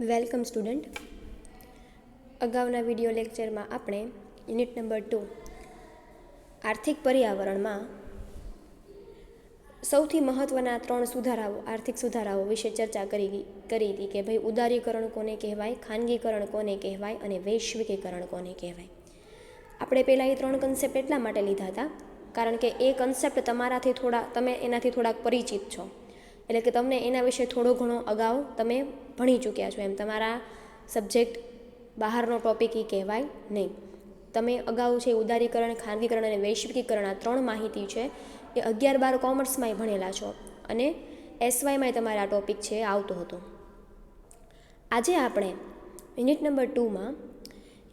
Welcome student. અગાઉના video લેક્ચરમાં આપણે યુનિટ નંબર ટુ આર્થિક પર્યાવરણમાં સૌથી મહત્ત્વના ત્રણ સુધારાઓ, આર્થિક સુધારાઓ વિશે ચર્ચા કરી કરી હતી કે ભાઈ ઉદારીકરણ કોને કહેવાય, ખાનગીકરણ કોને કહેવાય અને વૈશ્વિકીકરણ કોને કહેવાય. આપણે પહેલાં એ ત્રણ કન્સેપ્ટ એટલા માટે લીધા હતા, કારણ કે એ કન્સેપ્ટ તમારાથી થોડા, તમે એનાથી થોડાક પરિચિત છો. એટલે કે તમને એના વિશે થોડો ઘણો અગાઉ તમે ભણી ચૂક્યા છો. એમ તમારા સબ્જેક્ટ બહારનો ટોપિક એ કહેવાય નહીં. તમે અગાઉ છે ઉદારીકરણ, ખાનગીકરણ અને વૈશ્વિકીકરણ આ ત્રણ માહિતી છે એ અગિયાર બાર કોમર્સમાંય ભણેલા છો અને એસવાયમાંય તમારે આ ટોપિક છે આવતો હતો. આજે આપણે યુનિટ નંબર ટુમાં,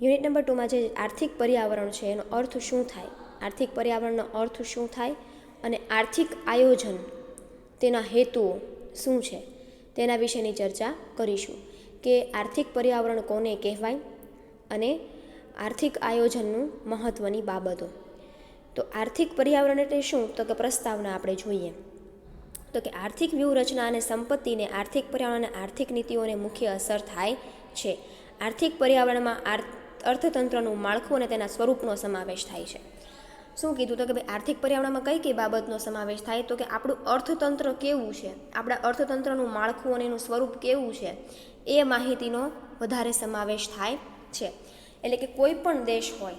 યુનિટ નંબર ટુમાં જે આર્થિક પર્યાવરણ છે એનો અર્થ શું થાય? આર્થિક પર્યાવરણનો અર્થ શું થાય? અને આર્થિક આયોજન તેના હેતુઓ શું છે? તેના વિશેની ચર્ચા કરીશું. કે આર્થિક પર્યાવરણ કોને કહેવાય અને આર્થિક આયોજનનું મહત્ત્વની બાબતો. તો આર્થિક પર્યાવરણ એટલે શું? તો કે પ્રસ્તાવના આપણે જોઈએ. તો કે આર્થિક વ્યૂહરચના અને સંપત્તિને આર્થિક પર્યાવરણ અને આર્થિક નીતિઓને મુખ્ય અસર થાય છે. આર્થિક પર્યાવરણમાં અર્થતંત્રનું માળખું અને તેના સ્વરૂપનો સમાવેશ થાય છે. શું કીધું તો કે ભાઈ આર્થિક પર્યાવરણમાં કઈ કઈ બાબતનો સમાવેશ થાય? તો કે આપણું અર્થતંત્ર કેવું છે? આપણા અર્થતંત્રનું માળખું અને એનું સ્વરૂપ કેવું છે? એ માહિતીનો વધારે સમાવેશ થાય છે. એટલે કે કોઈ પણ દેશ હોય,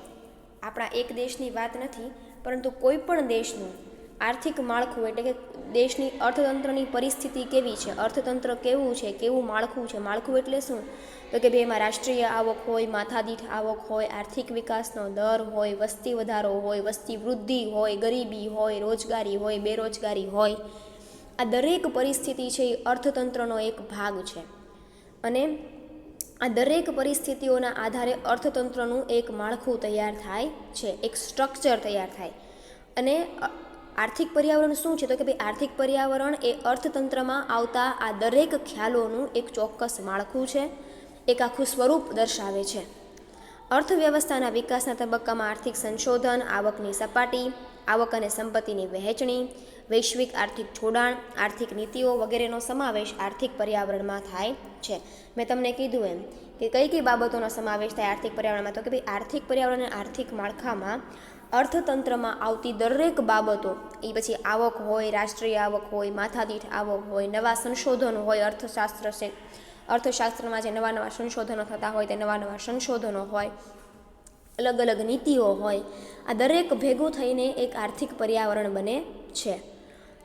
આપણા એક દેશની વાત નથી, પરંતુ કોઈ પણ દેશનું આર્થિક માળખું એટલે કે દેશની અર્થતંત્રની પરિસ્થિતિ કેવી છે? અર્થતંત્ર કેવું છે? કેવું માળખું છે? માળખું એટલે શું? તો કે ભાઈ એમાં રાષ્ટ્રીય આવક હોય, માથાદીઠ આવક હોય, આર્થિક વિકાસનો દર હોય, વસ્તી વધારો હોય, વસ્તી વૃદ્ધિ હોય, ગરીબી હોય, રોજગારી હોય, બેરોજગારી હોય. આ દરેક પરિસ્થિતિ છે એ અર્થતંત્રનો એક ભાગ છે. અને આ દરેક પરિસ્થિતિઓના આધારે અર્થતંત્રનું એક માળખું તૈયાર થાય છે, એક સ્ટ્રક્ચર તૈયાર થાય. અને આર્થિક પર્યાવરણ શું છે? તો કે ભાઈ આર્થિક પર્યાવરણ એ અર્થતંત્રમાં આવતા આ દરેક ખ્યાલોનું એક ચોક્કસ માળખું છે. એક આખું સ્વરૂપ દર્શાવે છે. અર્થવ્યવસ્થાના વિકાસના તબક્કામાં આર્થિક સંશોધન, આવકની સપાટી, આવક અને સંપત્તિની વહેંચણી, વૈશ્વિક આર્થિક જોડાણ, આર્થિક નીતિઓ વગેરેનો સમાવેશ આર્થિક પર્યાવરણમાં થાય છે. મેં તમને કીધું એમ કે કઈ કઈ બાબતોનો સમાવેશ થાય આર્થિક પર્યાવરણમાં? તો કે ભાઈ આર્થિક પર્યાવરણ અને આર્થિક માળખામાં અર્થતંત્રમાં આવતી દરેક બાબતો, એ પછી આવક હોય, રાષ્ટ્રીય આવક હોય, માથાદીઠ આવક હોય, નવા સંશોધનો હોય, અર્થશાસ્ત્ર છે. અર્થશાસ્ત્રમાં જે નવા નવા સંશોધનો થતા હોય, તે નવા નવા સંશોધનો હોય, અલગ અલગ નીતિઓ હોય, આ દરેક ભેગું થઈને એક આર્થિક પર્યાવરણ બને છે.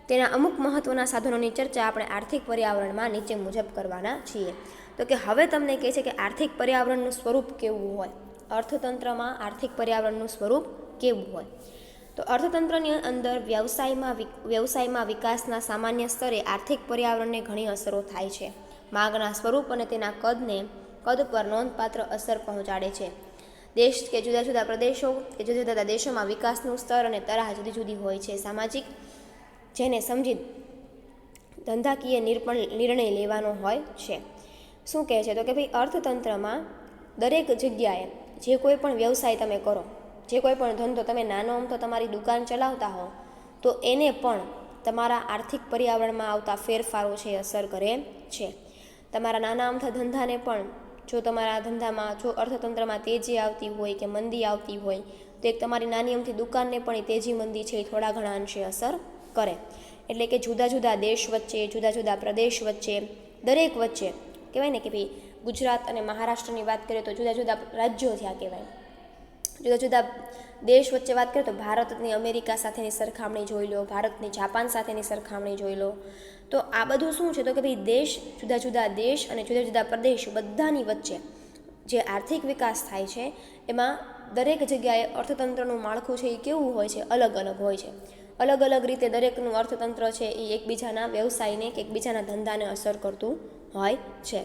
તેના અમુક મહત્ત્વના સાધનોની ચર્ચા આપણે આર્થિક પર્યાવરણમાં નીચે મુજબ કરવાના છીએ. તો કે હવે તમને કહે છે કે આર્થિક પર્યાવરણનું સ્વરૂપ કેવું હોય? અર્થતંત્રમાં આર્થિક પર્યાવરણનું સ્વરૂપ કેવું હોય? તો અર્થતંત્રની અંદર વ્યવસાયમાં વ્યવસાયમાં વિકાસના સામાન્ય સ્તરે આર્થિક પર્યાવરણને ઘણી અસરો થાય છે. માંગના સ્વરૂપ અને તેના કદને, કદ પર નોંધપાત્ર અસર પહોંચાડે છે. દેશ કે જુદા જુદા પ્રદેશો કે જુદા જુદા દેશોમાં વિકાસનું સ્તર અને તરાહ જુદી જુદી હોય છે. સામાજિક, જેને સમજી ધંધાકીય નિર્પણ, નિર્ણય લેવાનો હોય છે. શું કહે છે? તો કે ભાઈ અર્થતંત્રમાં દરેક જગ્યાએ જે કોઈ પણ વ્યવસાય તમે કરો જે કોઈ પણ ધંધો તમે નાનો અમથો તમારી દુકાન ચલાવતા હો, તો એને પણ તમારા આર્થિક પર્યાવરણમાં આવતા ફેરફારો છે, અસર કરે છે. તમારા નાના અમથા ધંધાને પણ જો તમારા ધંધામાં જો અર્થતંત્રમાં તેજી આવતી હોય કે મંદી આવતી હોય, તો એક તમારી નાની અમથી દુકાનને પણ એ તેજી મંદી છે એ થોડા ઘણા અંશે અસર કરે. એટલે કે જુદા જુદા દેશ વચ્ચે, જુદા જુદા પ્રદેશ વચ્ચે, દરેક વચ્ચે, કહેવાય ને કે ભાઈ ગુજરાત અને મહારાષ્ટ્રની વાત કરીએ તો જુદા જુદા રાજ્યો થયા કહેવાય. જુદા જુદા દેશ વચ્ચે વાત કરીએ તો ભારતની અમેરિકા સાથેની સરખામણી જોઈ લો, ભારતની જાપાન સાથેની સરખામણી જોઈ લો. તો આ બધું શું છે? તો કે ભાઈ દેશ, જુદા જુદા દેશ અને જુદા જુદા પ્રદેશ બધાની વચ્ચે જે આર્થિક વિકાસ થાય છે, એમાં દરેક જગ્યાએ અર્થતંત્રનું માળખું છે એ કેવું હોય છે? અલગ અલગ હોય છે. અલગ અલગ રીતે દરેકનું અર્થતંત્ર છે એ એકબીજાના વ્યવસાયને કે એકબીજાના ધંધાને અસર કરતું હોય છે.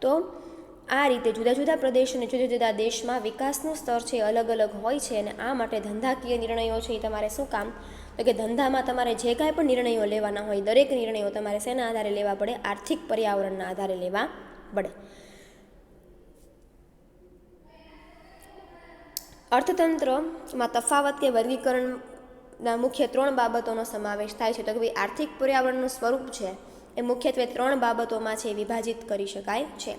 તો આ રીતે જુદા જુદા પ્રદેશ અને જુદા જુદા દેશમાં વિકાસનું સ્તર છે અલગ અલગ હોય છે અને આ માટે ધંધાકીય નિર્ણયો છે એ તમારે શું કામ? તો કે ધંધામાં તમારે જે કાંઈ પણ નિર્ણયો લેવાના હોય, દરેક નિર્ણયો તમારે શેના આધારે લેવા પડે? આર્થિક પર્યાવરણના આધારે લેવા પડે. અર્થતંત્રમાં તફાવત કે વર્ગીકરણના મુખ્ય ત્રણ બાબતોનો સમાવેશ થાય છે. તો કે ભાઈ, આર્થિક પર્યાવરણનું સ્વરૂપ છે એ મુખ્યત્વે ત્રણ બાબતોમાં છે વિભાજિત કરી શકાય છે.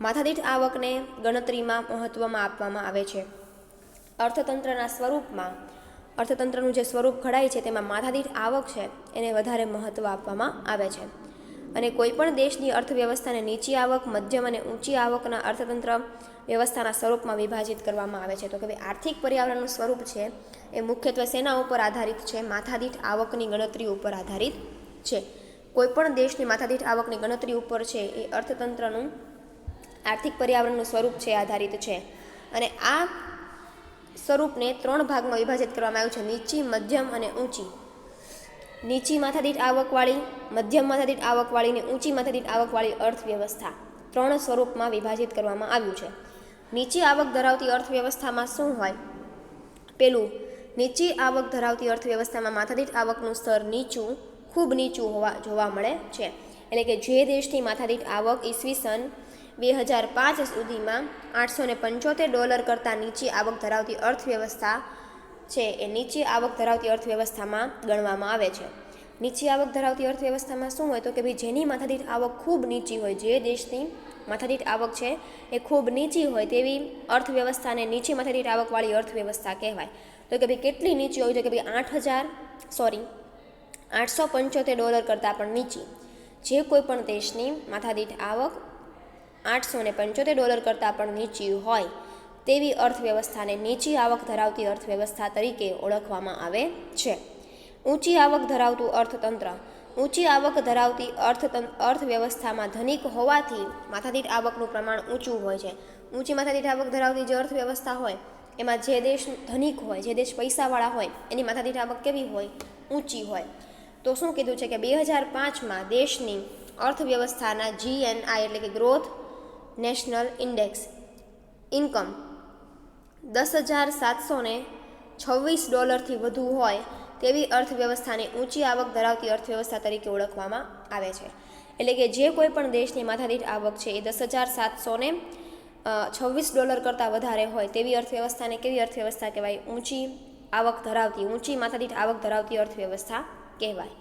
માથાદીઠ આવકને ગણતરીમાં મહત્ત્વમાં આપવામાં આવે છે. અર્થતંત્રના સ્વરૂપમાં, અર્થતંત્રનું જે સ્વરૂપ ઘડાય છે, તેમાં માથાદીઠ આવક છે, એને વધારે મહત્ત્વ આપવામાં આવે છે. અને કોઈપણ દેશની અર્થવ્યવસ્થાને નીચી આવક, મધ્યમ અને ઊંચી આવકના અર્થતંત્ર વ્યવસ્થાના સ્વરૂપમાં વિભાજિત કરવામાં આવે છે. તો કે ભાઈ, આર્થિક પર્યાવરણનું સ્વરૂપ છે, એ મુખ્યત્વે સેના ઉપર આધારિત છે, માથાદીઠ આવકની ગણતરી ઉપર આધારિત છે. કોઈપણ દેશની માથાદીઠ આવકની ગણતરી ઉપર છે, એ અર્થતંત્રનું આર્થિક પર્યાવરણનું સ્વરૂપ છે, આધારિત છે. અને આ સ્વરૂપને ત્રણ ભાગમાં વિભાજિત કરવામાં આવ્યું છે, નીચી, મધ્યમ અને ઊંચી. નીચી માથાદીઠ આવકવાળી, મધ્યમ માથાદીઠ આવકવાળી અને ઊંચી માથાદીઠ આવકવાળી અર્થવ્યવસ્થા ત્રણ સ્વરૂપમાં વિભાજિત કરવામાં આવ્યું છે. નીચી આવક ધરાવતી અર્થવ્યવસ્થામાં શું હોય? પેલું, નીચી આવક ધરાવતી અર્થવ્યવસ્થામાં માથાદીઠ આવકનું સ્તર નીચું, ખૂબ નીચું હોવા જોવા મળે છે. એટલે કે જે દેશની માથાદીઠ આવક ઈસવીસન બે હજાર પાંચ સુધીમાં આઠસો ને પંચોતેર ડોલર કરતાં નીચી આવક ધરાવતી અર્થવ્યવસ્થા છે એ નીચી આવક ધરાવતી અર્થવ્યવસ્થામાં ગણવામાં આવે છે. નીચી આવક ધરાવતી અર્થવ્યવસ્થામાં શું હોય તો કે ભાઈ જેની માથાદીઠ આવક ખૂબ નીચી હોય, જે દેશની માથાદીઠ આવક છે એ ખૂબ નીચી હોય તેવી અર્થવ્યવસ્થાને નીચી માથાદીઠ આવકવાળી અર્થવ્યવસ્થા કહેવાય. તો કે ભાઈ કેટલી નીચી હોય તો કે ભાઈ આઠ હજાર સોરી આઠસો પંચોતેર ડોલર કરતાં પણ નીચી. જે કોઈ પણ દેશની માથાદીઠ આવક આઠસો ને પંચોતેર ડોલર કરતાં પણ નીચી હોય તેવી અર્થવ્યવસ્થાને નીચી આવક ધરાવતી અર્થવ્યવસ્થા તરીકે ઓળખવામાં આવે છે. ઊંચી આવક ધરાવતું અર્થતંત્ર. ઊંચી આવક ધરાવતી અર્થતંત્ર અર્થવ્યવસ્થામાં ધનિક હોવાથી માથાદીઠ આવકનું પ્રમાણ ઊંચું હોય છે. ઊંચી માથાદીઠ આવક ધરાવતી જે અર્થવ્યવસ્થા હોય, એમાં જે દેશ ધનિક હોય, જે દેશ પૈસાવાળા હોય, એની માથાદીઠ આવક કેવી હોય? ઊંચી હોય. તો શું કીધું છે કે બે હજાર પાંચમાં દેશની અર્થવ્યવસ્થાના જીએનઆઈ એટલે કે ગ્રોથ નેશનલ ઇન્ડેક્સ ઇન્કમ. દસ હજાર સાતસો ને છવ્વીસ ડોલરથી વધુ હોય તેવી અર્થવ્યવસ્થાને ઊંચી આવક ધરાવતી અર્થવ્યવસ્થા તરીકે ઓળખવામાં આવે છે. એટલે કે જે કોઈ પણ દેશની માથાદીઠ આવક છે એ દસ હજાર સાતસો ને છવ્વીસ ડોલર કરતાં વધારે હોય તેવી અર્થવ્યવસ્થાને કેવી અર્થવ્યવસ્થા કહેવાય? ઊંચી આવક ધરાવતી, ઊંચી માથાદીઠ આવક ધરાવતી અર્થવ્યવસ્થા કહેવાય.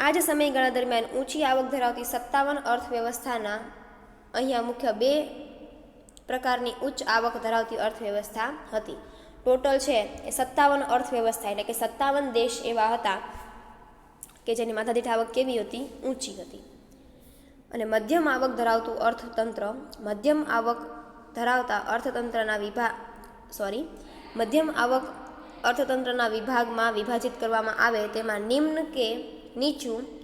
આ જ સમયગાળા દરમિયાન ઊંચી આવક ધરાવતી સત્તાવન અર્થવ્યવસ્થાના અહીંયા મુખ્ય બે પ્રકારની ઉચ્ચ આવક ધરાવતી અર્થવ્યવસ્થા હતી. ટોટલ છે એ સત્તાવન અર્થવ્યવસ્થા એટલે કે સત્તાવન દેશ એવા હતા કે જેની માથાદીઠ આવક કેવી હતી? ઊંચી હતી. અને મધ્યમ આવક ધરાવતું અર્થતંત્ર, મધ્યમ આવક ધરાવતા અર્થતંત્રના વિભાગ સોરી મધ્યમ આવક અર્થતંત્રના વિભાગમાં વિભાજિત કરવામાં આવે તેમાં નિમ્ન કે નીચું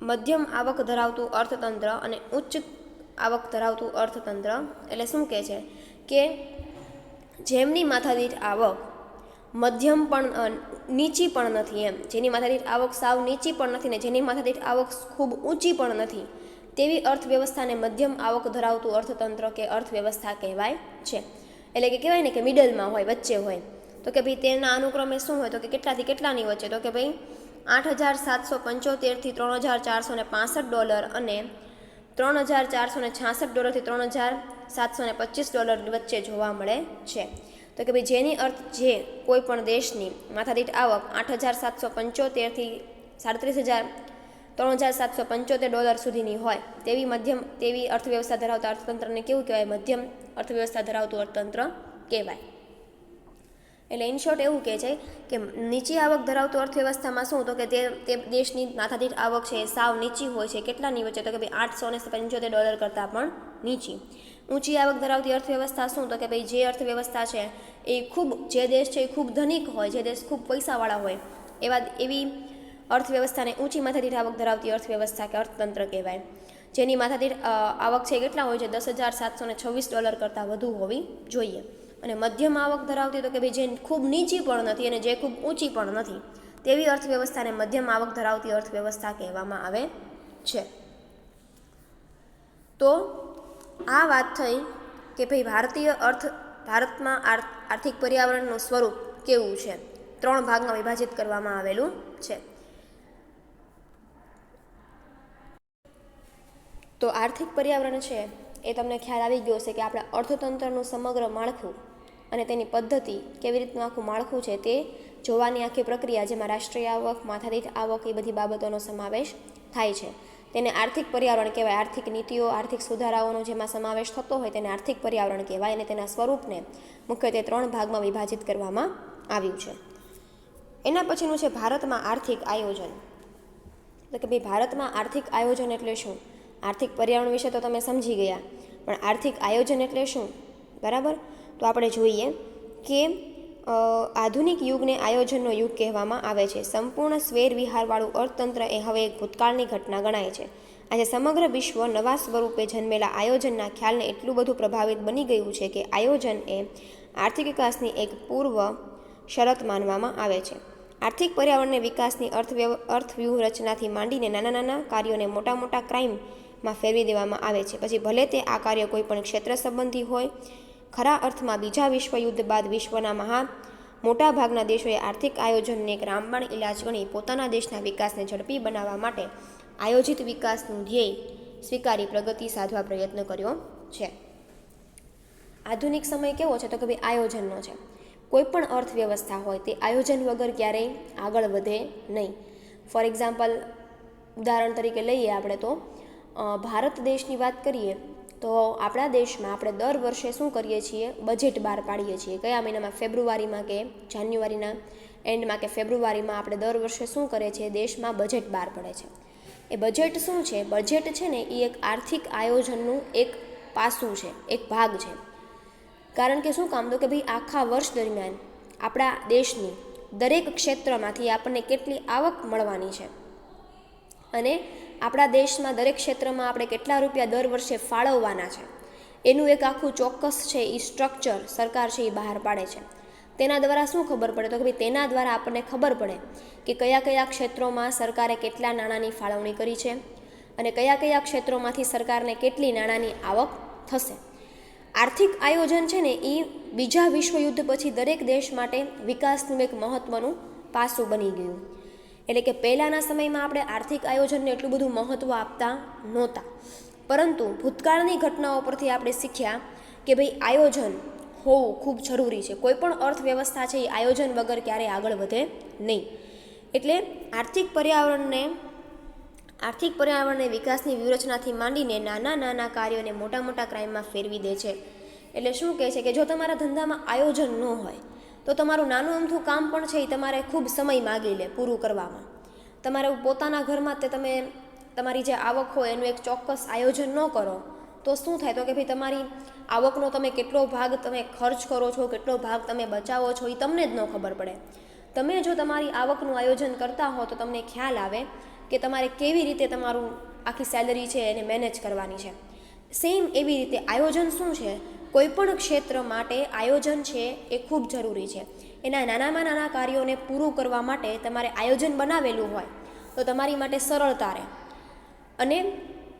મધ્યમ આવક ધરાવતું અર્થતંત્ર અને ઉચ્ચ આવક ધરાવતું અર્થતંત્ર એટલે શું કહે છે? કે જેમની માથાદીઠ આવક મધ્યમ પણ નીચી પણ નથી એમ. જેની માથાદીઠ આવક સાવ નીચી પણ નથી ને જેની માથાદીઠ આવક ખૂબ ઊંચી પણ નથી, તેવી અર્થવ્યવસ્થાને મધ્યમ આવક ધરાવતું અર્થતંત્ર કે અર્થવ્યવસ્થા કહેવાય છે. એટલે કે કહેવાય ને કે મિડલમાં હોય, વચ્ચે હોય. તો કે ભાઈ તેના અનુક્રમે શું હોય? તો કે કેટલાથી કેટલાની વચ્ચે? તો કે ભાઈ આઠ હજાર સાતસો પંચોતેરથી ત્રણ હજાર ચારસો ને પાસઠ ડોલર અને ત્રણ હજાર ચારસો ને છાસઠ ડોલરથી ત્રણ હજાર સાતસો ને પચીસ ડોલર વચ્ચે જોવા મળે છે. તો કે ભાઈ જેની અર્થ જે કોઈ પણ દેશની માથાદીઠ આવક આઠ હજાર સાતસો પંચોતેરથી સાડત્રીસ હજાર ત્રણ હજાર સાતસો પંચોતેર ડોલર સુધીની હોય તેવી મધ્યમ, તેવી અર્થવ્યવસ્થા ધરાવતા અર્થતંત્રને કેવું કહેવાય? મધ્યમ અર્થવ્યવસ્થા ધરાવતું અર્થતંત્ર કહેવાય. એટલે ઇન શોર્ટ એવું કહે છે કે નીચી આવક ધરાવતું અર્થવ્યવસ્થામાં શું? તો કે તે તે દેશની માથાદીઠ આવક છે સાવ નીચી હોય છે, કેટલાની વચ્ચે? તો કે ભાઈ આઠસો ને પંચોતેર ડોલર કરતાં પણ નીચી. ઊંચી આવક ધરાવતી અર્થવ્યવસ્થા શું? તો કે ભાઈ જે અર્થવ્યવસ્થા છે એ ખૂબ, જે દેશ છે એ ખૂબ ધનિક હોય, જે દેશ ખૂબ પૈસાવાળા હોય, એવા, એવી અર્થવ્યવસ્થાને ઊંચી માથાદીઠ આવક ધરાવતી અર્થવ્યવસ્થા કે અર્થતંત્ર કહેવાય. જેની માથાદીઠ આવક છે કેટલા હોય છે? દસ હજાર સાતસો છવ્વીસ ડોલર કરતાં વધુ હોવી જોઈએ. અને મધ્યમ આવક ધરાવતી તો કે ભાઈ જે ખૂબ નીચી પણ નથી અને જે ખૂબ ઊંચી પણ નથી, તેવી અર્થવ્યવસ્થાને મધ્યમ આવક ધરાવતી અર્થવ્યવસ્થા કહેવામાં આવે છે. તો આ વાત થઈ કે ભાઈ ભારતીય અર્થ, ભારતમાં આર્થિક પર્યાવરણનું સ્વરૂપ કેવું છે? ત્રણ ભાગમાં વિભાજિત કરવામાં આવેલું છે. તો આર્થિક પર્યાવરણ છે એ તમને ખ્યાલ આવી ગયો છે કે આપણા અર્થતંત્રનું સમગ્ર માળખું અને તેની પદ્ધતિ કેવી રીતનું આખું માળખું છે તે જોવાની આખી પ્રક્રિયા જેમાં રાષ્ટ્રીય આવક, માથાદીઠ આવક એ બધી બાબતોનો સમાવેશ થાય છે. તેને આર્થિક પર્યાવરણ કહેવાય. આર્થિક નીતિઓ, આર્થિક સુધારાઓનો જેમાં સમાવેશ થતો હોય તેને આર્થિક પર્યાવરણ કહેવાય અને તેના સ્વરૂપને મુખ્યત્વે ત્રણ ભાગમાં વિભાજિત કરવામાં આવ્યું છે. એના પછીનું છે ભારતમાં આર્થિક આયોજન. એટલે કે ભાઈ ભારતમાં આર્થિક આયોજન એટલે શું? આર્થિક પર્યાવરણ વિશે તો તમે સમજી ગયા, પણ આર્થિક આયોજન એટલે શું? બરાબર? તો આપણે જોઈએ કે આધુનિક યુગને આયોજનનો યુગ કહેવામાં આવે છે. સંપૂર્ણ સ્વેર વિહારવાળું અર્થતંત્ર એ હવે એક ભૂતકાળની ઘટના ગણાય છે. આજે સમગ્ર વિશ્વ નવા સ્વરૂપે જન્મેલા આયોજનના ખ્યાલને એટલું બધું પ્રભાવિત બની ગયું છે કે આયોજન એ આર્થિક વિકાસની એક પૂર્વ શરત માનવામાં આવે છે. આર્થિક પર્યાવરણને વિકાસની અર્થવ્યવ અર્થવ્યૂહરચનાથી માંડીને નાના નાના કાર્યોને મોટા મોટા ક્રાઇમમાં ફેરવી દેવામાં આવે છે. પછી ભલે તે આ કાર્ય કોઈ પણ ક્ષેત્ર સંબંધી હોય ખરા અર્થમાં બીજા વિશ્વયુદ્ધ બાદ વિશ્વના મહા મોટાભાગના દેશોએ આર્થિક આયોજનને એક રામબાણ ઇલાજ ગણી પોતાના દેશના વિકાસને ઝડપી બનાવવા માટે આયોજિત વિકાસનું ધ્યેય સ્વીકારી પ્રગતિ સાધવા પ્રયત્ન કર્યો છે. આધુનિક સમય કેવો છે તો કે ભાઈ આયોજનનો છે. કોઈપણ અર્થવ્યવસ્થા હોય તે આયોજન વગર ક્યારેય આગળ વધે નહીં. ફોર એક્ઝામ્પલ, ઉદાહરણ તરીકે લઈએ આપણે તો ભારત દેશની વાત કરીએ તો આપણા દેશમાં આપણે દર વર્ષે શું કરીએ છીએ? બજેટ બહાર પાડીએ છીએ. કયા મહિનામાં? ફેબ્રુઆરીમાં કે જાન્યુઆરીના એન્ડમાં કે ફેબ્રુઆરીમાં આપણે દર વર્ષે શું કરે છે? દેશમાં બજેટ બહાર પડે છે. એ બજેટ શું છે? બજેટ છે ને એ એક આર્થિક આયોજનનું એક પાસું છે, એક ભાગ છે. કારણ કે શું કામ? તો કે ભાઈ આખા વર્ષ દરમિયાન આપણા દેશની દરેક ક્ષેત્રમાંથી આપણને કેટલી આવક મળવાની છે. અને આપણા દેશમાં દરેક ક્ષેત્રમાં આપણે કેટલા રૂપિયા દર વર્ષે ફાળવવાના છે? એનું એક આખું ચોક્કસ છે એ સ્ટ્રક્ચર સરકાર છે એ બહાર પાડે છે. તેના દ્વારા શું ખબર પડે? તો કે ભાઈ, તેના દ્વારા આપણને ખબર પડે કે કયા કયા ક્ષેત્રોમાં સરકારે કેટલા નાણાંની ફાળવણી કરી છે અને કયા કયા ક્ષેત્રોમાંથી સરકારને કેટલી નાણાંની આવક થશે. આર્થિક આયોજન છે ને એ બીજા વિશ્વયુદ્ધ પછી દરેક દેશ માટે વિકાસનું એક મહત્ત્વનું પાસું બની ગયું. એટલે કે પહેલાંના સમયમાં આપણે આર્થિક આયોજનને એટલું બધું મહત્ત્વ આપતા નહોતા. પરંતુ ભૂતકાળની ઘટનાઓ પરથી આપણે શીખ્યા કે ભાઈ આયોજન હોવું ખૂબ જરૂરી છે. કોઈપણ અર્થવ્યવસ્થા છે એ આયોજન વગર ક્યારેય આગળ વધે નહીં. એટલે આર્થિક પર્યાવરણને આર્થિક પર્યાવરણને વિકાસની વ્યૂહરચનાથી માંડીને નાના નાના કાર્યોને મોટા મોટા ક્રાઇમમાં ફેરવી દે છે. એટલે શું કહે છે કે જો તમારા ધંધામાં આયોજન ન હોય તો તમારું નાનું અમથું કામ પણ છે એ તમારે ખૂબ સમય માગી લે પૂરું કરવામાં. તમારે પોતાના ઘરમાં તે તમે તમારી જે આવક હોય એનું એક ચોક્કસ આયોજન ન કરો, તો શું થાય? તો કે ભાઈ તમારી આવકનો તમે કેટલો ભાગ તમે ખર્ચ કરો છો, કેટલો ભાગ તમે બચાવો છો એ તમને જ ન ખબર પડે. તમે જો તમારી આવકનું આયોજન કરતા હો તો તમને ખ્યાલ આવે કે તમારે કેવી રીતે તમારું આખી સેલરી છે એને મેનેજ કરવાની છે. સેમ એવી રીતે આયોજન શું છે? કોઈ પણ ક્ષેત્ર માટે આયોજન છે એ ખૂબ જરૂરી છે. એના નાનામાં નાના કાર્યોને પૂરું કરવા માટે તમારે આયોજન બનાવેલું હોય તો તમારી માટે સરળતા રહે. અને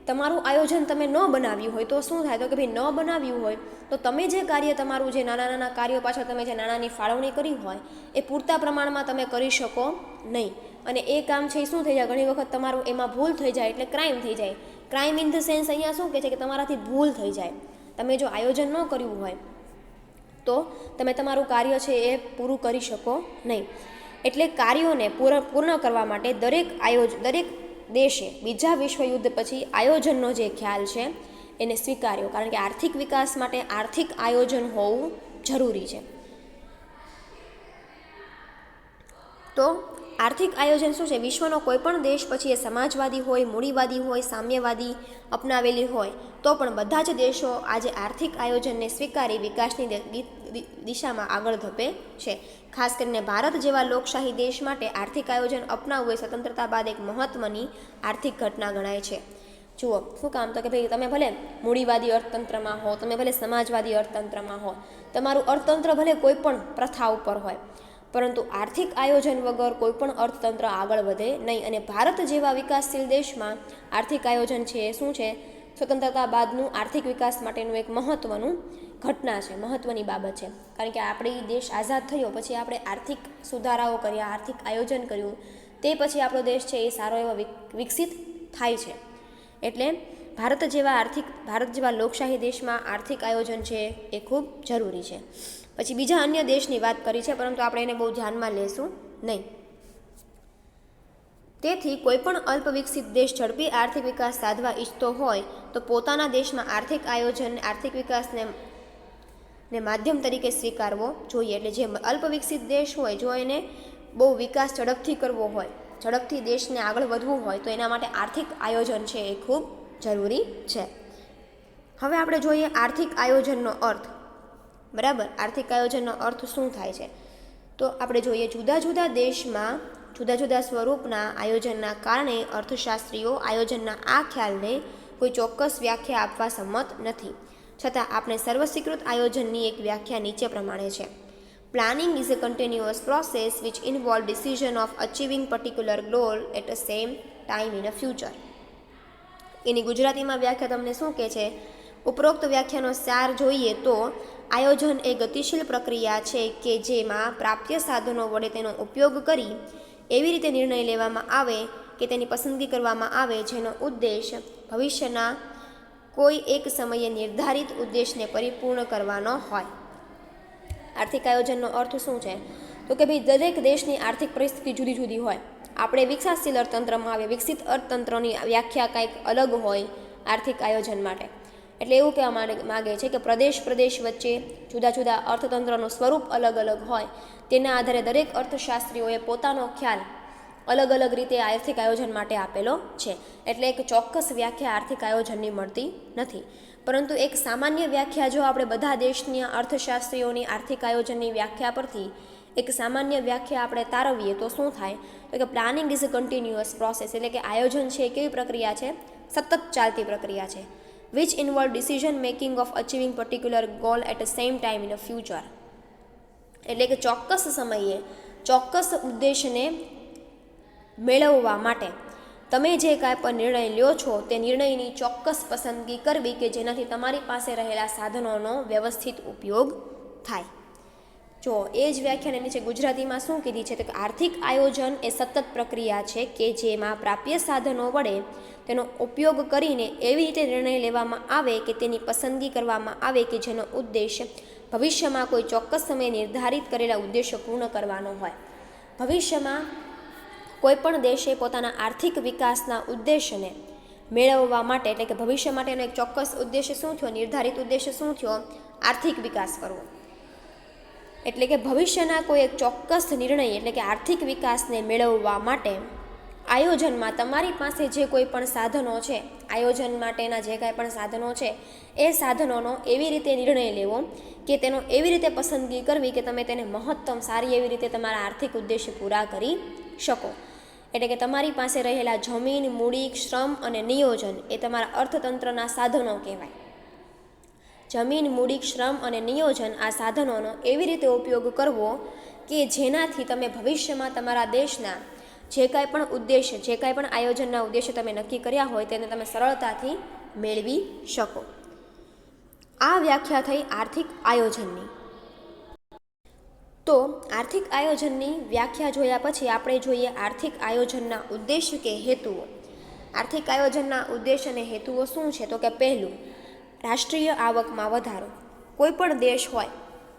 તમારું આયોજન તમે ન બનાવ્યું હોય તો શું થાય? તો કે ભાઈ, ન બનાવ્યું હોય તો તમે જે કાર્ય તમારું જે નાના નાના કાર્યો પાછળ તમે જે નાનાની ફાળવણી કરી હોય એ પૂરતા પ્રમાણમાં તમે કરી શકો નહીં. અને એ કામ છે એ શું થઈ જાય? ઘણી વખત તમારું એમાં ભૂલ થઈ જાય એટલે ક્રાઇમ થઈ જાય. ક્રાઇમ ઇન ધ સેન્સ અહીંયા શું કહે છે કે તમારાથી ભૂલ થઈ જાય. તમે જો આયોજન ન કર્યું હોય, તો તમે તમારું કાર્ય છે એ પૂરું કરી શકો નહીં. એટલે કાર્યોને પૂર્ણ કરવા માટે દરેક આયોજ, દરેક દેશે બીજા વિશ્વયુદ્ધ પછી આયોજનનો જે ખ્યાલ છે, એને સ્વીકાર્યો. કારણ કે આર્થિક વિકાસ માટે આર્થિક આયોજન હોવું જરૂરી છે. તો આર્થિક આયોજન શું છે? વિશ્વનો કોઈ પણ દેશ પછી એ સમાજવાદી હોય, મૂડીવાદી હોય, સામ્યવાદી અપનાવેલી હોય, તો પણ બધા જ દેશો આજે આર્થિક આયોજનને સ્વીકારી વિકાસની દિશામાં આગળ ધપે છે. ખાસ કરીને ભારત જેવા લોકશાહી દેશ માટે આર્થિક આયોજન અપનાવવું એ સ્વતંત્રતા બાદ એક મહત્ત્વની આર્થિક ઘટના ગણાય છે. જુઓ, શું કામ? તો કે ભાઈ, તમે ભલે મૂડીવાદી અર્થતંત્રમાં હો, તમે ભલે સમાજવાદી અર્થતંત્રમાં હો, તમારું અર્થતંત્ર ભલે કોઈ પણ પ્રથા ઉપર હોય પરંતુ આર્થિક આયોજન વગર કોઈપણ અર્થતંત્ર આગળ વધે નહીં અને ભારત જેવા વિકાસશીલ દેશમાં આર્થિક આયોજન છે એ શું છે? સ્વતંત્રતા બાદનું આર્થિક વિકાસ માટેનું એક મહત્ત્વનું ઘટના છે મહત્ત્વની બાબત છે. કારણ કે આપણે દેશ આઝાદ થયો, પછી આપણે આર્થિક સુધારાઓ કર્યા, આર્થિક આયોજન કર્યું, તે પછી આપણો દેશ છે એ સારો એવો વિક- વિકસિત થાય છે. એટલે ભારત જેવા આર્થિક, ભારત જેવા લોકશાહી દેશમાં આર્થિક આયોજન છે એ ખૂબ જરૂરી છે. પછી બીજા અન્ય દેશની વાત કરી છે, પરંતુ આપણે એને બહુ ધ્યાનમાં લેશું નહીં. તેથી કોઈપણ અલ્પ વિકસિત દેશ ઝડપી આર્થિક વિકાસ સાધવા ઈચ્છતો હોય, તો પોતાના દેશમાં આર્થિક આયોજન, આર્થિક વિકાસને, ને માધ્યમ તરીકે સ્વીકારવો જોઈએ. એટલે જે અલ્પ વિકસિત દેશ હોય, જો એને બહુ વિકાસ ઝડપથી કરવો હોય, ઝડપથી દેશને આગળ વધવું હોય, તો એના માટે આર્થિક આયોજન છે એ ખૂબ જરૂરી છે. હવે આપણે જોઈએ આર્થિક આયોજનનો અર્થ. બરાબર? આર્થિક આયોજનનો અર્થ શું થાય છે? તો આપણે જોઈએ, જુદા જુદા દેશમાં જુદા જુદા સ્વરૂપના આયોજનના કારણે અર્થશાસ્ત્રીઓ આયોજનના આ ખ્યાલને કોઈ ચોક્કસ વ્યાખ્યા આપવા સંમત નથી. છતાં આપણે સર્વસ્વીકૃત આયોજનની એક વ્યાખ્યા નીચે પ્રમાણે છે. Planning is a continuous process which involve decision of achieving particular goal at a same time in a future એની ગુજરાતીમાં વ્યાખ્યા તમને શું કહે છે? ઉપરોક્ત વ્યાખ્યાનો સાર જોઈએ તો આયોજન એ ગતિશીલ પ્રક્રિયા છે કે જેમાં પ્રાપ્ય સાધનો વડે તેનો ઉપયોગ કરી એવી રીતે નિર્ણય લેવામાં આવે કે તેની પસંદગી કરવામાં આવે, જેનો ઉદ્દેશ ભવિષ્યના કોઈ એક સમયે નિર્ધારિત ઉદ્દેશને પરિપૂર્ણ કરવાનો હોય. આર્થિક આયોજનનો અર્થ શું છે? તો કે ભાઈ, દરેક દેશની આર્થિક પરિસ્થિતિ જુદી જુદી હોય. આપણે વિકાસશીલ અર્થતંત્રમાં આવે, વિકસિત અર્થતંત્રની વ્યાખ્યા કંઈક અલગ હોય આર્થિક આયોજન માટે. એટલે એવું કહેવા માંગે છે કે પ્રદેશ પ્રદેશ વચ્ચે જુદા જુદા અર્થતંત્રનું સ્વરૂપ અલગ અલગ હોય, તેના આધારે દરેક અર્થશાસ્ત્રીઓએ પોતાનો ખ્યાલ અલગ અલગ રીતે આર્થિક આયોજન માટે આપેલો છે. એટલે એક ચોક્કસ વ્યાખ્યા આર્થિક આયોજનની મળતી નથી. પરંતુ એક સામાન્ય વ્યાખ્યા જો આપણે બધા દેશની અર્થશાસ્ત્રીઓની આર્થિક આયોજનની વ્યાખ્યા પરથી એક સામાન્ય વ્યાખ્યા આપણે તારવીએ તો શું થાય? તો કે planning is a continuous process એટલે કે આયોજન છે એ કેવી પ્રક્રિયા છે? સતત ચાલતી પ્રક્રિયા છે. Which involve decision making of achieving particular goal at the same time in a future એટલે કે ચોક્કસ સમયે ચોક્કસ ઉદ્દેશને મેળવવા માટે તમે જે કાંઈ પણ નિર્ણય લ્યો છો તે નિર્ણયની ચોક્કસ પસંદગી કરવી કે જેનાથી તમારી પાસે રહેલા સાધનોનો વ્યવસ્થિત ઉપયોગ થાય. જો, એ જ વ્યાખ્યાને છે ગુજરાતીમાં શું કીધી છે તો આર્થિક આયોજન એ સતત પ્રક્રિયા છે કે જેમાં પ્રાપ્ય સાધનો વડે તેનો ઉપયોગ કરીને એવી રીતે નિર્ણય લેવામાં આવે કે તેની પસંદગી કરવામાં આવે કે જેનો ઉદ્દેશ ભવિષ્યમાં કોઈ ચોક્કસ સમયે નિર્ધારિત કરેલા ઉદ્દેશો પૂર્ણ કરવાનો હોય. ભવિષ્યમાં કોઈપણ દેશે પોતાના આર્થિક વિકાસના ઉદ્દેશને મેળવવા માટે, એટલે કે ભવિષ્ય માટેનો એક ચોક્કસ ઉદ્દેશ્ય શું થયો, નિર્ધારિત ઉદ્દેશ્ય શું થયો, આર્થિક વિકાસ કરવો. એટલે કે ભવિષ્યના કોઈ એક ચોક્કસ નિર્ણય એટલે કે આર્થિક વિકાસને મેળવવા માટે આયોજનમાં તમારી પાસે જે કોઈ પણ સાધનો છે, આયોજન માટેના જે કાંઈ પણ સાધનો છે, એ સાધનોનો એવી રીતે નિર્ણય લેવો કે તેનો એવી રીતે પસંદગી કરવી કે તમે તેને મહત્તમ સારી એવી રીતે તમારા આર્થિક ઉદ્દેશ્ય પૂરા કરી શકો. એટલે કે તમારી પાસે રહેલા જમીન મૂડી શ્રમ અને નિયોજન એ તમારા અર્થતંત્રના સાધનો કહેવાય. જમીન મૂડી શ્રમ અને નિયોજન આ સાધનોનો એવી રીતે ઉપયોગ કરવો કે જેનાથી તમે ભવિષ્યમાં તમારા દેશના જે કાંઈ પણ ઉદ્દેશ્ય, જે કાંઈ પણ આયોજનના ઉદ્દેશ્ય તમે નક્કી કર્યા હોય તેને તમે સરળતાથી મેળવી શકો. આ વ્યાખ્યા થઈ આર્થિક આયોજનની. તો આર્થિક આયોજનની વ્યાખ્યા જોયા પછી આપણે જોઈએ આર્થિક આયોજનના ઉદ્દેશ્ય કે હેતુઓ. આર્થિક આયોજનના ઉદ્દેશ અને હેતુઓ શું છે? તો કે પહેલું રાષ્ટ્રીય આવકમાં વધારો. કોઈ પણ દેશ હોય,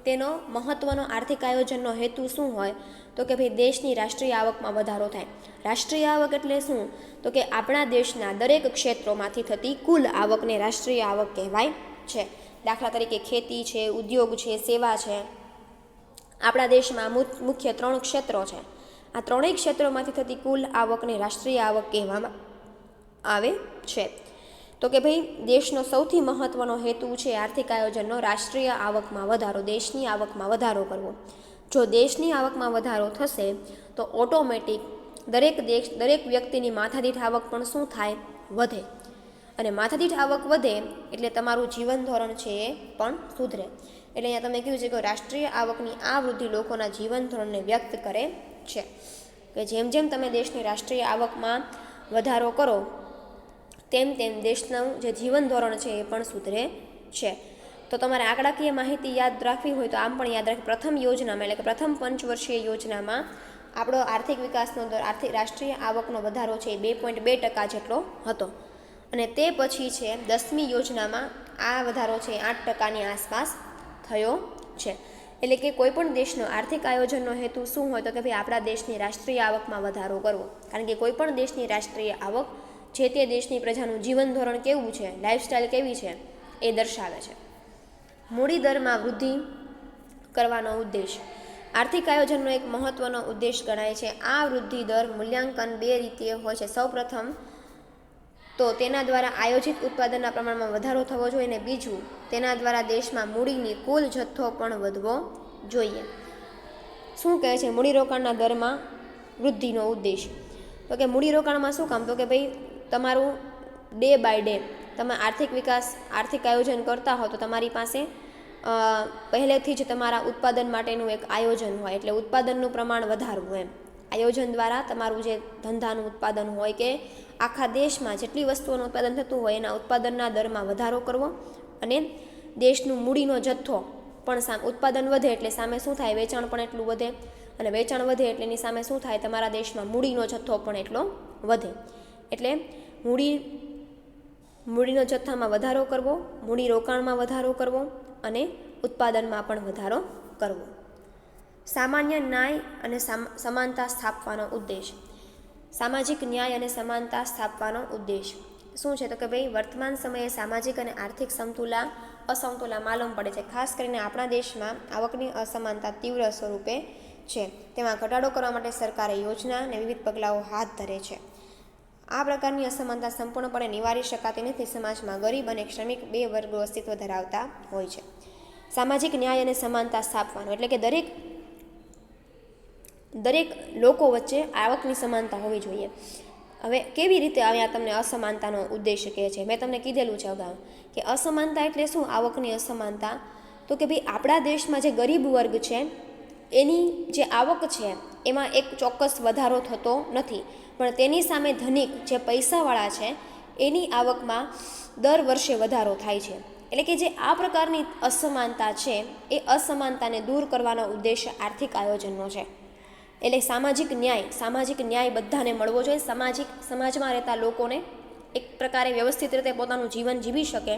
તેનો મહત્ત્વનો આર્થિક આયોજનનો હેતુ શું હોય, તો કે ભાઈ દેશની રાષ્ટ્રીય આવકમાં વધારો થાય. રાષ્ટ્રીય આવક એટલે શું? તો કે આપણા દેશના દરેક ક્ષેત્રોમાંથી થતી કુલ આવકને રાષ્ટ્રીય આવક કહેવાય છે. દાખલા તરીકે ખેતી છે, ઉદ્યોગ છે, સેવા છે. આપણા દેશમાં મુખ્ય ત્રણ ક્ષેત્રો છે. આ ત્રણેય ક્ષેત્રોમાંથી થતી કુલ આવકને રાષ્ટ્રીય આવક કહેવામાં આવે છે. તો કે ભાઈ, દેશનો સૌથી મહત્ત્વનો હેતુ છે આર્થિક આયોજનનો રાષ્ટ્રીય આવકમાં વધારો, દેશની આવકમાં વધારો કરવો. જો દેશની આવકમાં વધારો થશે, તો ઓટોમેટિક દરેક દેશ, દરેક વ્યક્તિની માથાદીઠ આવક પણ શું થાય? વધે. અને માથાદીઠ આવક વધે એટલે તમારું જીવન ધોરણ છે એ પણ સુધરે. એટલે અહીંયા તમે કહ્યું છે કે રાષ્ટ્રીય આવકની આ વૃદ્ધિ લોકોના જીવન ધોરણને વ્યક્ત કરે છે. કે જેમ જેમ તમે દેશની રાષ્ટ્રીય આવકમાં વધારો કરો તેમ તેમ દેશનું જે જીવન ધોરણ છે એ પણ સુધરે છે. તો તમારે આંકડાકીય માહિતી યાદ રાખવી હોય તો આમ પણ યાદ રાખી. પ્રથમ યોજનામાં એટલે કે પ્રથમ પંચવર્ષીય યોજનામાં આપણો આર્થિક વિકાસનો દર, આર્થિક રાષ્ટ્રીય આવકનો વધારો છે એ બે પોઈન્ટ બે ટકા જેટલો હતો. અને તે પછી છે દસમી યોજનામાં આ વધારો છે આઠ ટકાની આસપાસ થયો છે. એટલે કે કોઈ પણ દેશનો આર્થિક આયોજનનો હેતુ શું હોય તો કે ભાઈ આપણા દેશની રાષ્ટ્રીય આવકમાં વધારો કરવો. કારણ કે કોઈ પણ દેશની રાષ્ટ્રીય આવક જે તે દેશની પ્રજાનું જીવન ધોરણ કેવું છે લાઇફસ્ટાઈલ કેવી છે, એ દર્શાવે છે. મૂડી દરમાં વૃદ્ધિ કરવાનો ઉદ્દેશ. આર્થિક આયોજનનો એક મહત્વનો ઉદ્દેશ ગણાય છે. આ વૃદ્ધિ દર મૂલ્યાંકન બે રીતે હોય છે. સૌપ્રથમ તો તેના દ્વારા આયોજિત ઉત્પાદનના પ્રમાણમાં વધારો થવો જોઈએ અને બીજું, તેના દ્વારા દેશમાં મૂડીની કુલ જથ્થો પણ વધવો જોઈએ. શું કહે છે? મૂડીરોકાણના દરમાં વૃદ્ધિનો ઉદ્દેશ. તો કે મૂડીરોકાણમાં શું કામ? તો કે ભાઈ તમારું ડે બાય ડે તમે આર્થિક વિકાસ, આર્થિક આયોજન કરતા હો તો તમારી પાસે પહેલેથી જ તમારા ઉત્પાદન માટેનું એક આયોજન હોય એટલે ઉત્પાદનનું પ્રમાણ વધારવું એમ. આયોજન દ્વારા તમારું જે ધંધાનું ઉત્પાદન હોય કે આખા દેશમાં જેટલી વસ્તુઓનું ઉત્પાદન થતું હોય એના ઉત્પાદનના દરમાં વધારો કરવો અને દેશનું મૂડીનો જથ્થો પણ ઉત્પાદન વધે એટલે સામે શું થાય? વેચાણ પણ એટલું વધે અને વેચાણ વધે એટલે એની સામે શું થાય? તમારા દેશમાં મૂડીનો જથ્થો પણ એટલો વધે. એટલે મૂડી, મૂડીનો જથ્થામાં વધારો કરવો, મૂડી રોકાણમાં વધારો કરવો અને ઉત્પાદનમાં પણ વધારો કરવો. સામાન્ય ન્યાય અને સમાનતા સ્થાપવાનો ઉદ્દેશ. સામાજિક ન્યાય અને સમાનતા સ્થાપવાનો ઉદ્દેશ. શું છે? તો કે ભાઈ, વર્તમાન સમયે સામાજિક અને આર્થિક સમતુલા, અસમતુલા માલુમ પડે છે. ખાસ કરીને આપણા દેશમાં આવકની અસમાનતા તીવ્ર સ્વરૂપે છે. તેમાં ઘટાડો કરવા માટે સરકારે યોજના અને વિવિધ પગલાઓ હાથ ધરે છે. આ પ્રકારની અસમાનતા સંપૂર્ણપણે નિવારી શકાતી નથી. સમાજમાં ગરીબ અને શ્રમિક બે વર્ગો અસ્તિત્વ ધરાવતા હોય છે. સામાજિક ન્યાય અને સમાનતા સ્થાપવાનો, એટલે કે દરેક દરેક લોકો વચ્ચે આવકની સમાનતા હોવી જોઈએ. હવે કેવી રીતે અહીંયા તમને અસમાનતાનો ઉદ્દેશ કહે છે? મેં તમને કીધેલું છે અગાઉ કે અસમાનતા એટલે શું? આવકની અસમાનતા. તો કે ભાઈ, આપણા દેશમાં જે ગરીબ વર્ગ છે, એની જે આવક છે એમાં એક ચોક્કસ વધારો થતો નથી. પણ તેની સામે ધનિક જે પૈસાવાળા છે, એની આવકમાં દર વર્ષે વધારો થાય છે. એટલે કે જે આ પ્રકારની અસમાનતા છે, એ અસમાનતાને દૂર કરવાનો ઉદ્દેશ આર્થિક આયોજનનો છે. એટલે સામાજિક ન્યાય સામાજિક ન્યાય બધાને મળવો જોઈએ. સામાજિક સમાજમાં રહેતા લોકોને એક પ્રકારે વ્યવસ્થિત રીતે પોતાનું જીવન જીવી શકે,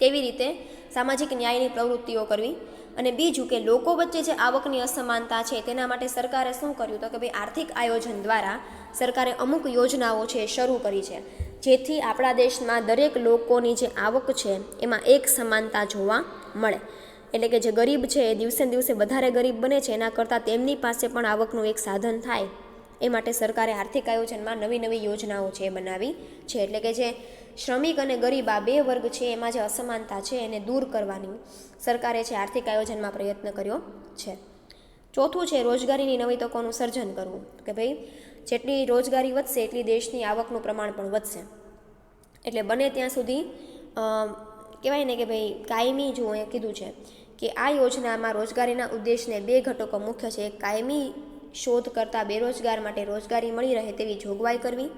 તેવી રીતે સામાજિક ન્યાયની પ્રવૃત્તિઓ કરવી અને બીજું કે લોકો વચ્ચે જે આવકની અસમાનતા છે, તેના માટે સરકારે શું કર્યું? તો કે ભાઈ આર્થિક આયોજન દ્વારા સરકારે અમુક યોજનાઓ છે શરૂ કરી છે. જેથી આપણા દેશમાં દરેક લોકોની જે આવક છે, એમાં એક સમાનતા જોવા મળે. એટલે કે જે ગરીબ છે, એ દિવસે દિવસે વધારે ગરીબ બને છે, એના કરતાં તેમની પાસે પણ આવકનું એક સાધન થાય એ માટે સરકારે આર્થિક આયોજનમાં નવી નવી યોજનાઓ છે એ બનાવી છે. એટલે કે જે શ્રમિક અને ગરીબ આ બે વર્ગ છે, એમાં જે અસમાનતા છે એને દૂર કરવાની સરકારે છે આર્થિક આયોજનમાં પ્રયત્ન કર્યો છે. ચોથું છે રોજગારીની નવી તકોનું સર્જન કરવું. કે ભાઈ, જેટલી રોજગારી વધશે એટલી દેશની આવકનું પ્રમાણ પણ વધશે. એટલે બને ત્યાં સુધી કહેવાય ને કે ભાઈ, કાયમી જો અહીંયા કીધું છે કે આ યોજનામાં રોજગારીના ઉદ્દેશને બે ઘટકો મુખ્ય છે. એક કાયમી શોધ કરતા બેરોજગાર માટે રોજગારી મળી રહે તેવી જોગવાઈ કરવી,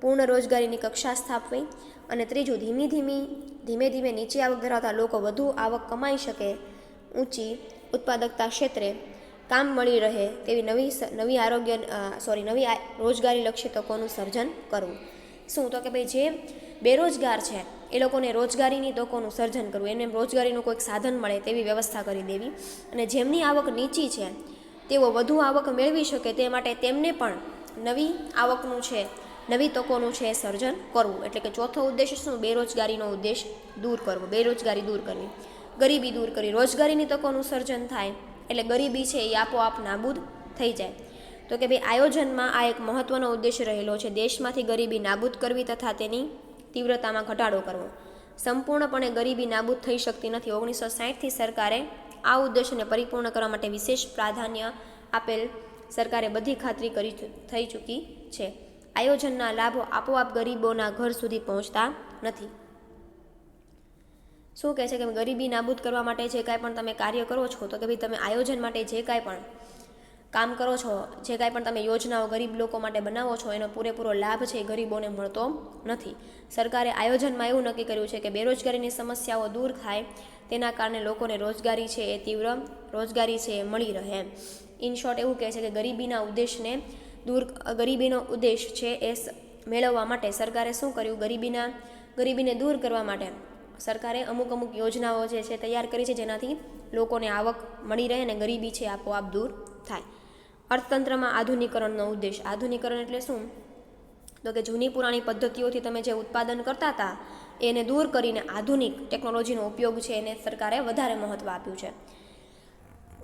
પૂર્ણ રોજગારીની કક્ષા સ્થાપવી અને ત્રીજું ધીમી ધીમી, ધીમે ધીમે નીચી આવક ધરાવતા લોકો વધુ આવક કમાઈ શકે, ઊંચી ઉત્પાદકતા ક્ષેત્રે કામ મળી રહે તેવી નવી નવી આરોગ્ય સોરી નવી આ- રોજગારીલક્ષી તકોનું સર્જન કરવું. શું? તો કે ભાઈ જે બેરોજગાર છે, એ લોકોને રોજગારીની તકોનું સર્જન કરવું એને રોજગારીનું કોઈક સાધન મળે તેવી વ્યવસ્થા કરી દેવી અને જેમની આવક નીચી છે તેઓ વધુ આવક મેળવી શકે તે માટે તેમને પણ નવી આવકનું છે, નવી તકોનું છે સર્જન કરવું. એટલે કે ચોથો ઉદ્દેશ શું? બેરોજગારીનો ઉદ્દેશ દૂર કરવો. બેરોજગારી દૂર કરવી. ગરીબી દૂર કરવી. રોજગારીની તકોનું સર્જન થાય. એટલે ગરીબી છે એ આપોઆપ નાબૂદ થઈ જાય. તો કે ભાઈ, આયોજનમાં આ એક મહત્વનો ઉદ્દેશ રહેલો છે. દેશમાંથી ગરીબી નાબૂદ કરવી તથા તેની તીવ્રતામાં ઘટાડો કરવો. સંપૂર્ણપણે ગરીબી નાબૂદ થઈ શકતી નથી. ઓગણીસો સાહીઠથી સરકારે આ ઉદ્દેશને પરિપૂર્ણ કરવા માટે વિશેષ પ્રાધાન્ય આપેલ સરકારે બધી ખાતરી કરી થઈ ચૂકી છે. આયોજનના લાભો આપોઆપ ગરીબોના ઘર સુધી પહોંચતા નથી. શું કહે છે કે ગરીબી નાબૂદ કરવા માટે જે કાંઈ પણ તમે કાર્ય કરો છો, તો કે ભાઈ તમે આયોજન માટે જે કાંઈ પણ કામ કરો છો, જે કાંઈ પણ તમે યોજનાઓ ગરીબ લોકો માટે બનાવો છો, એનો પૂરેપૂરો લાભ છે એ ગરીબોને મળતો નથી. સરકારે આયોજનમાં એવું નક્કી કર્યું છે કે બેરોજગારીની સમસ્યાઓ દૂર થાય, તેના કારણે લોકોને રોજગારી છે એ તીવ્ર રોજગારી છે એ મળી રહે. એમ ઇન શોર્ટ એવું કહે છે કે ગરીબીના ઉદ્દેશને દૂર, ગરીબીનો ઉદ્દેશ છે એ મેળવવા માટે સરકારે શું કર્યું? ગરીબીના, ગરીબીને દૂર કરવા માટે સરકારે અમુક અમુક યોજનાઓ જે છે તૈયાર કરી છે જેનાથી લોકોને આવક મળી રહે અને ગરીબી છે આપોઆપ દૂર થાય. અર્થતંત્રમાં આધુનિકરણનો ઉદ્દેશ. આધુનિકરણ એટલે શું? તો કે જૂની પુરાણી પદ્ધતિઓથી તમે જે ઉત્પાદન કરતા હતા, એને દૂર કરીને આધુનિક ટેકનોલોજીનો ઉપયોગ છે, એને સરકારે વધારે મહત્ત્વ આપ્યું છે.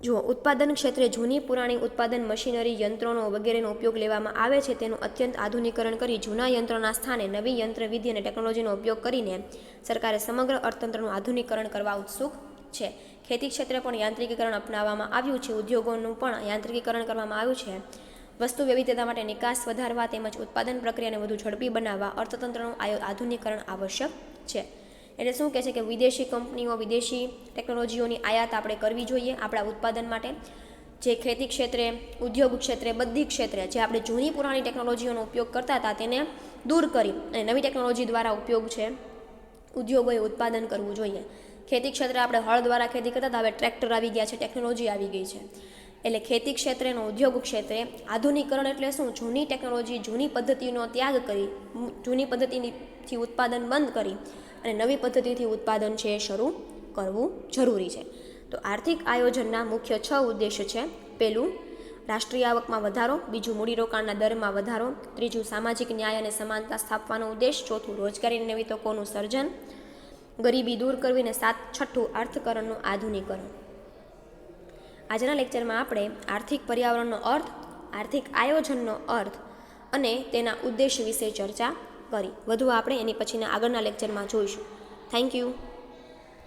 જુઓ, ઉત્પાદન ક્ષેત્રે જૂની પુરાણી ઉત્પાદન મશીનરી યંત્રોનો વગેરેનો ઉપયોગ લેવામાં આવે છે. તેનું અત્યંત આધુનિકરણ કરી જૂના યંત્રોના સ્થાને નવી યંત્રવિધિ અને ટેકનોલોજીનો ઉપયોગ કરીને સરકારે સમગ્ર અર્થતંત્રનું આધુનિકરણ કરવા ઉત્સુક છે. ખેતી ક્ષેત્રે પણ યાંત્રિકીકરણ અપનાવવામાં આવ્યું છે. ઉદ્યોગોનું પણ યાંત્રિકીકરણ કરવામાં આવ્યું છે. વસ્તુ વિવિધતા માટે નિકાસ વધારવા તેમજ ઉત્પાદન પ્રક્રિયાને વધુ ઝડપી બનાવવા અર્થતંત્રનું આધુનિકરણ આવશ્યક છે. એટલે શું કહે છે કે વિદેશી કંપનીઓ વિદેશી ટેકનોલોજીઓની આયાત આપણે કરવી જોઈએ આપણા ઉત્પાદન માટે? જે ખેતી ક્ષેત્રે, ઉદ્યોગ ક્ષેત્રે, બધી ક્ષેત્રે જે આપણે જૂની પુરાણી ટેકનોલોજીઓનો ઉપયોગ કરતા હતા તેને દૂર કરી અને નવી ટેકનોલોજી દ્વારા ઉપયોગ છે. ઉદ્યોગોએ ઉત્પાદન કરવું જોઈએ. ખેતી ક્ષેત્રે આપણે હળ દ્વારા ખેતી કરતા હતા, હવે ટ્રેક્ટર આવી ગયા છે, ટેકનોલોજી આવી ગઈ છે. એટલે ખેતી ક્ષેત્રેનો ઉદ્યોગ ક્ષેત્રે આધુનિકરણ એટલે શું? જૂની ટેકનોલોજી, જૂની પદ્ધતિનો ત્યાગ કરી, જૂની પદ્ધતિથી ઉત્પાદન બંધ કરી અને નવી પદ્ધતિથી ઉત્પાદન છે એ શરૂ કરવું જરૂરી છે. તો આર્થિક આયોજનના મુખ્ય છ ઉદ્દેશ્ય છે. પહેલું, રાષ્ટ્રીય આવકમાં વધારો, બીજું મૂડીરોકાણના દરમાં વધારો, ત્રીજું સામાજિક ન્યાય અને સમાનતા સ્થાપવાનો ઉદ્દેશ, ચોથું રોજગારીની નવી તકોનું સર્જન ગરીબી દૂર કરવી અને સાત છઠ્ઠું અર્થકરણનું આધુનિકરણ. આજના લેક્ચરમાં આપણે આર્થિક પર્યાવરણનો અર્થ, આર્થિક આયોજનનો અર્થ અને તેના ઉદ્દેશ વિશે ચર્ચા કરી. વધુ આપણે એની પછીના આગળના લેક્ચરમાં જોઈશું. Thank you